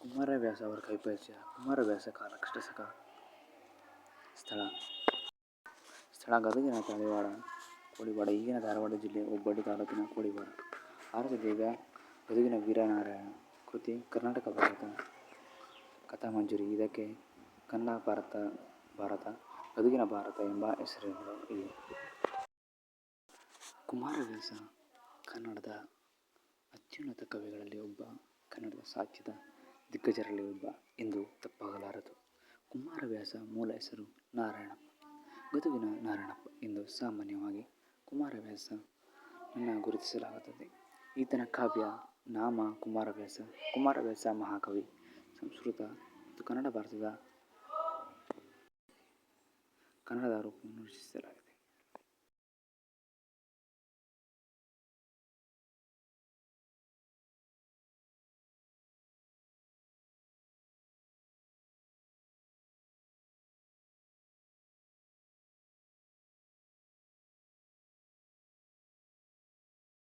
ಕುಮಾರವ್ಯಾಸ ಅವರ ಕೈಪರಿಚಯ ಕುಮಾರವ್ಯಾಸ ಕಾಲ ಕ್ರಿಸ್ತಶಕ ಸ್ಥಳ. ಸ್ಥಳ ಗದಗಿನ ತಳಿವಾಡ ಕೋಳಿವಾಡ, ಈಗಿನ ಧಾರವಾಡ ಜಿಲ್ಲೆ, ಹುಬ್ಬಳ್ಳಿ ತಾಲೂಕಿನ ಕೋಳಿವಾಡ. ಭಾರತದೇವ ಗದುಗಿನ ವೀರನಾರಾಯಣ ಕೃತಿ, ಕರ್ನಾಟಕ ಭಾರತ ಕಥಾಮಂಜರಿ ಇದಕ್ಕೆ ಕನ್ನಡ ಭಾರತ ಭಾರತ ಗದುಗಿನ ಭಾರತ ಎಂಬ ಹೆಸರುಗಳು ಇವೆ ಕುಮಾರವ್ಯಾಸ ಕನ್ನಡದ ಅತ್ಯುನ್ನತ ಕವಿಗಳಲ್ಲಿ ಒಬ್ಬ ಕನ್ನಡದ ಸಾಹಿತ್ಯದ ದಿಗ್ಗಜರಲ್ಲಿ ಒಬ್ಬ ಎಂದು ತಪ್ಪಾಗಲಾರದು. ಕುಮಾರವ್ಯಾಸ ಮೂಲ ಹೆಸರು ನಾರಾಯಣಪ್ಪ. ಗದುಗಿನ ನಾರಾಯಣಪ್ಪ ಎಂದು ಸಾಮಾನ್ಯವಾಗಿ ಕುಮಾರವ್ಯಾಸನ್ನು ಗುರುತಿಸಲಾಗುತ್ತದೆ. ಈತನ ಕಾವ್ಯ ನಾಮ ಕುಮಾರವ್ಯಾಸ. ಕುಮಾರವ್ಯಾಸ ಮಹಾಕವಿ. ಸಂಸ್ಕೃತ ಮತ್ತು ಕನ್ನಡ ಭಾರತದ ಕನ್ನಡದ ರೂಪವನ್ನು ರಚಿಸಲಾಗಿದೆ.